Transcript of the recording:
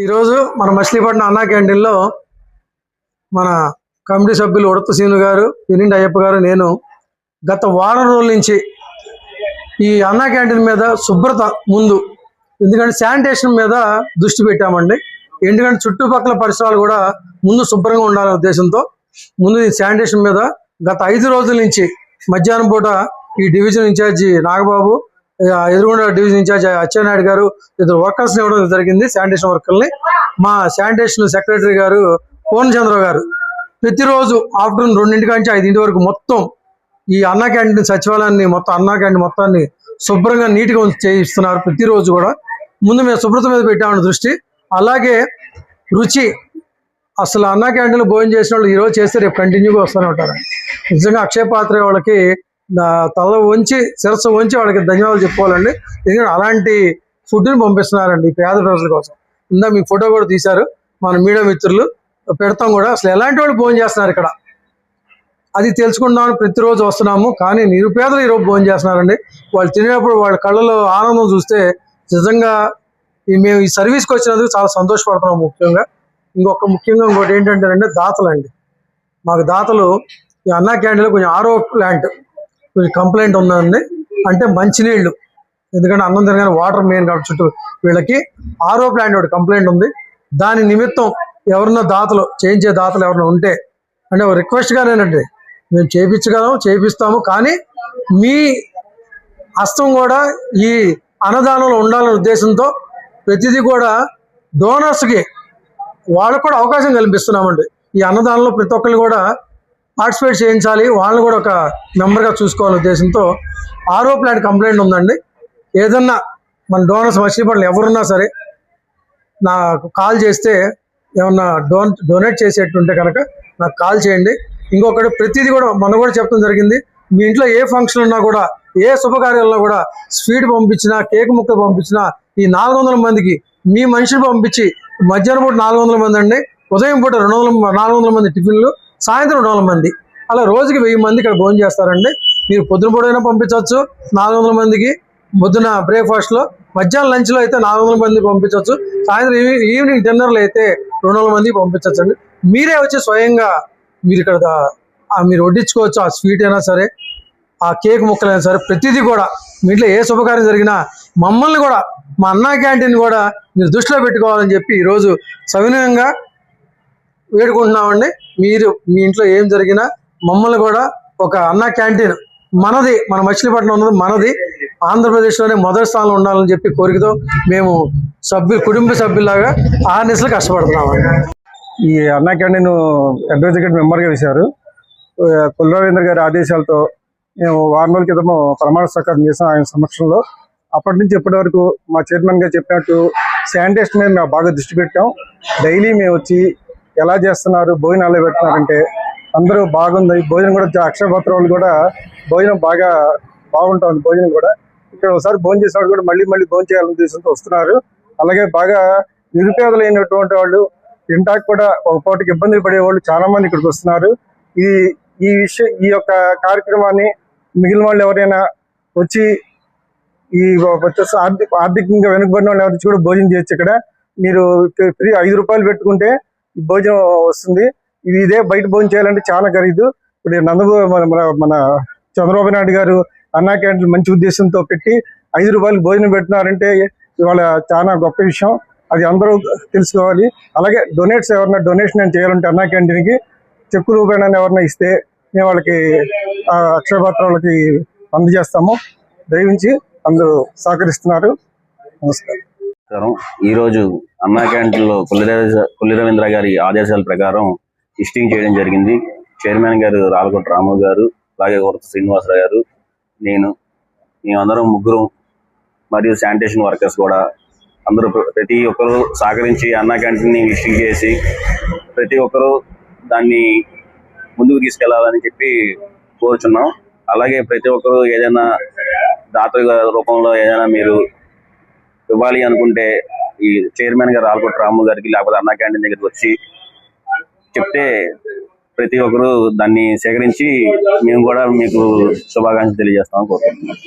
ఈరోజు మన మచిలీపట్నం అన్నా క్యాంటీన్లో మన కమిటీ సభ్యులు ఉడత సీను గారు పినిండి అయ్యప్ప గారు నేను గత వారం రోజుల నుంచి ఈ అన్నా క్యాంటీన్ మీద శుభ్రత ముందు ఎందుకంటే శానిటేషన్ మీద దృష్టి పెట్టామండి. ఎందుకంటే చుట్టుపక్కల పరిసరాలు కూడా ముందు శుభ్రంగా ఉండాలనే ఉద్దేశంతో ముందు ఈ శానిటేషన్ మీద గత ఐదు రోజుల నుంచి మధ్యాహ్నం పూట ఈ డివిజన్ ఇన్ఛార్జి నాగబాబు ఎదురుగుండ డివిజన్ ఇన్ఛార్జ్ అచ్చెన్నాయుడు గారు ఇద్దరు వర్కర్స్ ఇవ్వడం జరిగింది శానిటేషన్ వర్కర్ని మా శానిటేషన్ సెక్రటరీ గారు పూర్ణచంద్ర గారు. ప్రతిరోజు ఆఫ్టర్నూన్ రెండింటి నుంచి ఐదింటి వరకు మొత్తం ఈ అన్నా క్యాంటీన్ సచివాలయాన్ని మొత్తం అన్నా క్యాంటీన్ మొత్తాన్ని శుభ్రంగా నీట్గా ఉంచి చేయిస్తున్నారు ప్రతిరోజు కూడా. ముందు మేము శుభ్రత మీద పెట్టామని దృష్టి. అలాగే రుచి అసలు అన్నా క్యాంటీన్లో భోజనం చేసిన వాళ్ళు ఈరోజు చేస్తే రేపు కంటిన్యూగా వస్తూనే ఉంటారు. నిజంగా అక్షయ పాత్ర వాళ్ళకి తల వంచి శిరస్సు వంచి వాళ్ళకి ధన్యవాదాలు చెప్పుకోవాలండి. ఎందుకంటే అలాంటి ఫుడ్ని పంపిస్తున్నారండి ఈ పేద ప్రజల కోసం. ఇందా మీ ఫోటో కూడా తీశారు. మన మీడియా మిత్రులు పెడతాం కూడా. అసలు ఎలాంటి వాళ్ళు భోజనం చేస్తున్నారు ఇక్కడ? అది తెలుసుకుందామని ప్రతిరోజు వస్తున్నాము. కానీ నిరుపేదలు ఈరోజు భోజనం చేస్తున్నారండి. వాళ్ళు తినేటప్పుడు వాళ్ళ కళ్ళలో ఆనందం చూస్తే నిజంగా మేము ఈ సర్వీస్కి వచ్చినందుకు చాలా సంతోషపడుతున్నాం ముఖ్యంగా. ఇంకొక ముఖ్యంగా ఇంకోటి ఏంటంటే దాతలు అండి మాకు దాతలు ఈ అన్నా క్యాంటీన్లో కొంచెం ఆరో ప్లాంట్ కంప్లైంట్ ఉన్నదండి అంటే మంచినీళ్ళు. ఎందుకంటే అన్నం తినగానే వాటర్ మెయిన్ కాబట్టి చుట్టూ వీళ్ళకి ఆరో ప్లాంట్ ఒకటి కంప్లైంట్ ఉంది. దాని నిమిత్తం ఎవరన్నా దాతలు చేయించే దాతలు ఎవరైనా ఉంటే అంటే ఒక రిక్వెస్ట్గానేనండి మేము చేయించగలం చేపిస్తాము. కానీ మీ హస్తం కూడా ఈ అన్నదానంలో ఉండాలనే ఉద్దేశంతో ప్రతిదీ కూడా డోనర్స్కి వాళ్ళకు కూడా అవకాశం కల్పిస్తున్నామండి. ఈ అన్నదానంలో ప్రతి ఒక్కరు కూడా పార్టిసిపేట్ చేయించాలి. వాళ్ళని కూడా ఒక మెంబర్గా చూసుకోవాలనే ఉద్దేశంతో ఆరో ప్లాంట్ కంప్లైంట్ ఉందండి. ఏదన్నా మన డోనర్స్ మచిలీపట్నం ఎవరున్నా సరే నాకు కాల్ చేస్తే ఏమన్నా డోన్ డొనేట్ చేసేటుంటే కనుక నాకు కాల్ చేయండి. ఇంకొకటి ప్రతిదీ కూడా మనం కూడా చెప్పడం జరిగింది. మీ ఇంట్లో ఏ ఫంక్షన్ ఉన్నా కూడా ఏ శుభకార్యాల్లో కూడా స్వీట్ పంపించినా కేక్ ముక్కలు పంపించినా ఈ నాలుగు వందల మందికి మీ మనిషిని పంపించి మధ్యాహ్నం పూట నాలుగు వందల మంది అండి. ఉదయం పూట రెండు వందల నాలుగు వందల మంది టిఫిన్లు సాయంత్రం రెండు వందల మంది. అలా రోజుకి వెయ్యి మంది ఇక్కడ భోజనం చేస్తారండి. మీరు పొద్దున పొడైనా పంపించవచ్చు నాలుగు వందల మందికి పొద్దున బ్రేక్ఫాస్ట్లో మధ్యాహ్నం లంచ్లో అయితే నాలుగు వందల మంది పంపించవచ్చు సాయంత్రం ఈవినింగ్ డిన్నర్లో అయితే రెండు వందల మందికి పంపించవచ్చు అండి మీరే వచ్చి స్వయంగా మీరు ఇక్కడ మీరు వడ్డించుకోవచ్చు ఆ స్వీట్ అయినా సరే ఆ కేక్ ముక్కలైనా సరే ప్రతిదీ కూడా. మీ ఇంట్లో ఏ శుభకార్యం జరిగినా మమ్మల్ని కూడా మా అన్నా క్యాంటీన్ కూడా మీరు దృష్టిలో పెట్టుకోవాలని చెప్పి ఈరోజు సవినయంగా వేడుకుంటున్నామండి. మీరు మీ ఇంట్లో ఏం జరిగినా మమ్మల్ని కూడా ఒక అన్నా క్యాంటీన్ మనది మన మచిలీపట్నం ఉన్నది మనది ఆంధ్రప్రదేశ్లోనే మొదటి స్థానంలో ఉండాలని చెప్పి కోరికతో మేము సభ్యులు కుటుంబ సభ్యులాగా ఆ నిశలు కష్టపడుతున్నామండి. ఈ అన్నా క్యాంటీన్ అడ్వైజర్ మెంబర్గా వేశారు. కుల్రవీంద్ర గారి ఆదేశాలతో మేము వారం రోజుల క్రితము ప్రమాణ స్వీకారం చేసాం ఆయన సమక్షంలో. అప్పటి నుంచి ఇప్పటి వరకు మా చైర్మన్ గారు చెప్పినట్టు శానిటేషన్ మీద మేము బాగా దృష్టి పెట్టాం. డైలీ మేము వచ్చి ఎలా చేస్తున్నారు? భోజనాలు ఎలా పెడుతున్నారంటే అందరూ బాగుంది. భోజనం కూడా చా- అక్షయపత్ర వాళ్ళు కూడా భోజనం బాగా బాగుంటుంది భోజనం కూడా. ఇక్కడ ఒకసారి భోజనం చేసిన కూడా మళ్ళీ మళ్ళీ భోజనం చేయాలని ఉద్దేశంతో వస్తున్నారు. అలాగే బాగా నిరుపేదలైనటువంటి వాళ్ళు తింటాక కూడా ఒక పూటకి ఇబ్బంది పడే వాళ్ళు చాలా మంది ఇక్కడికి వస్తున్నారు. ఈ ఈ విషయం ఈ యొక్క కార్యక్రమాన్ని మిగిలిన వాళ్ళు ఎవరైనా వచ్చి ఈ వచ్చేసి ఆర్థిక ఆర్థికంగా వెనుకబడిన వాళ్ళు ఎవరు కూడా భోజనం చేయొచ్చు ఇక్కడ. మీరు ఫ్రీ ఐదు రూపాయలు పెట్టుకుంటే భోజనం వస్తుంది. ఇది ఇదే బయట భోజనం చేయాలంటే చాలా ఖరీదు. ఇప్పుడు ఈ నందబాబు మన మన- చంద్రబాబు నాయుడు గారు అన్నా క్యాంటీన్ మంచి ఉద్దేశంతో పెట్టి ఐదు రూపాయలు భోజనం పెట్టినారంటే ఇవాళ చాలా గొప్ప విషయం. అది అందరూ తెలుసుకోవాలి. అలాగే డొనేట్స్ ఎవరైనా డొనేషన్ నేను చేయాలంటే అన్నా క్యాంటీన్కి చెక్కు రూపాయన ఎవరైనా ఇస్తే మేము వాళ్ళకి అక్షయపాత్ర వాళ్ళకి అందజేస్తాము. దయవించి అందరూ సహకరిస్తున్నారు. నమస్కారం. నమస్కారం. ఈ రోజు అన్నా క్యాంటీన్లో కొల్లి రవీంద్ర గారి ఆదేశాల ప్రకారం విజిటింగ్ చేయడం జరిగింది. చైర్మన్ గారు రాలకొట్ట రాము గారు అలాగే కొరత శ్రీనివాసరావు గారు నేను మేమందరం ముగ్గురు మరియు శానిటేషన్ వర్కర్స్ కూడా అందరూ ప్ర- ప్రతి ఒక్కరు సహకరించి అన్నా క్యాంటీన్ని విజిటింగ్ చేసి ప్రతి ఒక్కరు దాన్ని ముందుకు తీసుకెళ్ళాలని చెప్పి కోరుచున్నాం. అలాగే ప్రతి ఒక్కరు ఏదైనా దాత రూపంలో ఏదైనా మీరు ఇవ్వాలి అనుకుంటే ఈ చైర్మన్ గారు ఆల్కొట్ట రాము గారికి లేకపోతే అన్నా క్యాంటీన్ దగ్గరికి వచ్చి చెప్తే ప్రతి ఒక్కరు దాన్ని సేకరించి మేము కూడా మీకు శుభాకాంక్షలు తెలియజేస్తామని కోరుకుంటున్నాం.